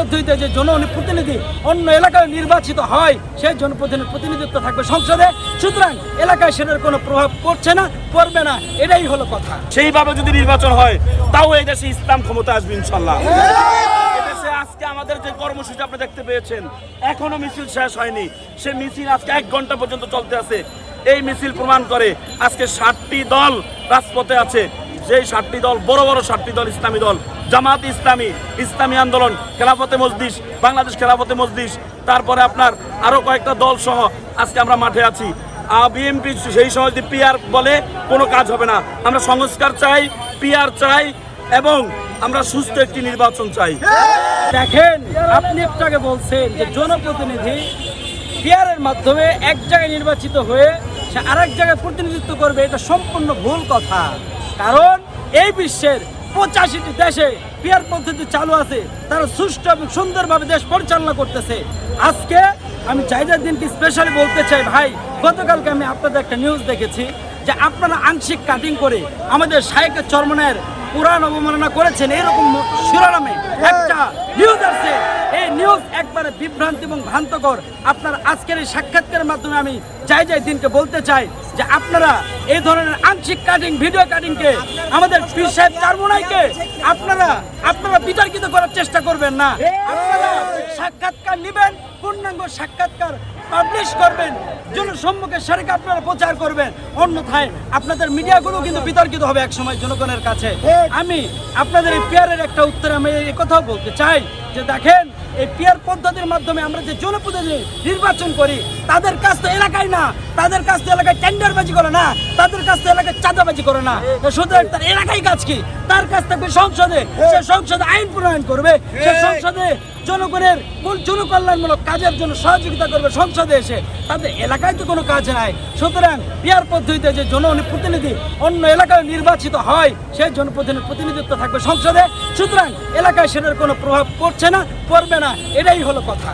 পদ্ধতিতে যে জনপ্রতিনিধি অন্য এলাকায় নির্বাচিত হয় সেই জনপ্রতিনিধি প্রতিনিধিত্ব থাকবে সংসদে। সুতরাং এলাকায় সেটার কোনো প্রভাব পড়ছে না পড়বে না এটাই হলো কথা। সেইভাবে যদি নির্বাচন হয় তাও এই দেশে ইসলাম ক্ষমতা আসবে ইনশাল্লাহ। আজকে আমাদের যে কর্মসূচি আপনি দেখতে পেয়েছেন এখনও মিছিল শেষ হয়নি। সে মিছিল আজকে এক ঘণ্টা পর্যন্ত চলতে আছে। এই মিছিল প্রমাণ করে আজকে ষাটটি দল রাজপথে আছে। যেই সাতটি দল, বড় বড় সাতটি দল ইসলামী দল, জামাত ইসলামী ইসলামী আন্দোলন, খেলাফতে মজলিস, বাংলাদেশ খেলাফতে মজলিস, তারপরে আপনার আরও কয়েকটা দল সহ আজকে আমরা মাঠে আছি। বিএনপি সেই সময় যদি পিআর বলে, কোনো কাজ হবে না। আমরা সংস্কার চাই পিআর চাই, এবং আমরা সুস্থ একটি নির্বাচন চাই। দেখেন, আপনি আগে বলছেন যে জনপ্রতিনিধি পিয়ারের মাধ্যমে এক জায়গায় নির্বাচিত হয়ে সে আরেক জায়গায় প্রতিনিধিত্ব করবে, এটা সম্পূর্ণ ভুল কথা। কারণ এই বিশ্বের পঁচাশিটি দেশে পিয়ার পদ্ধতি চালু আছে। তারা সুষ্ঠু এবং সুন্দরভাবে দেশ পরিচালনা করতেছে। আজকে আমি চাইদার দিনকে স্পেশালি বলতে চাই ভাই গতকালকে আমি আপনাদের একটা নিউজ দেখেছি যে আপনারা আংশিক কাটিং করে আমাদের শাহেকের চরমনের পুরাণ অবমাননা করেছেন। এরকম শিরোনামে একটা নিউজ আছে নিউজ একবারে বিভ্রান্তি এবং ভ্রান্তকর। আপনার আজকের এই সাক্ষাৎকারের মাধ্যমে আমি যাই যাই দিনকে বলতে চাই যে আপনারা এই ধরনের আংশিক কাটিং ভিডিও কাটিংকে আমাদের পীর সাহেব চারমোনাইকে আপনারা আপনারা বিতর্কিত করার চেষ্টা করবেন না। আপনারা সাক্ষাৎকার নেবেন, পূর্ণাঙ্গ সাক্ষাৎকার পাবলিশ করবেন, জনসম্মুখে সেটাকে আপনারা প্রচার করবেন। অন্যথায় আপনাদের মিডিয়াগুলো কিন্তু বিতর্কিত হবে এক সময় জনগণের কাছে। আমি আপনাদের এই পেয়ারের একটা উত্তরে আমি এই কথাও বলতে চাই যে দেখেন এই পিয়ার পদ্ধতির মাধ্যমে আমরা যে জনপ্রতিনিধি নির্বাচন করি তাদের কাজ তো এলাকায় না তাদের কাছ থেকে এলাকায় টেন্ডারবাজি করে না, তাদের কাছ তো এলাকায় চাঁদাবাজি করে না। সুতরাং তার এলাকায় কাজ কি? তার কাছ থাকবে সংসদে, সে সংসদে আইন প্রণয়ন করবে, সে সংসদে জনগণের মূল জনকল্যাণমূলক কাজের জন্য সহযোগিতা করবে সংসদে এসে। তাদের এলাকায় তো কোনো কাজ নাই। সুতরাং পিয়ার পদ্ধতিতে যে জনপ্রতিনিধি অন্য এলাকায় নির্বাচিত হয় সেই জনপ্রতিনিধি প্রতিনিধিত্ব থাকবে সংসদে। সুতরাং এলাকায় সেটার কোনো প্রভাব পড়ছে না, পড়বে না। এটাই হলো কথা।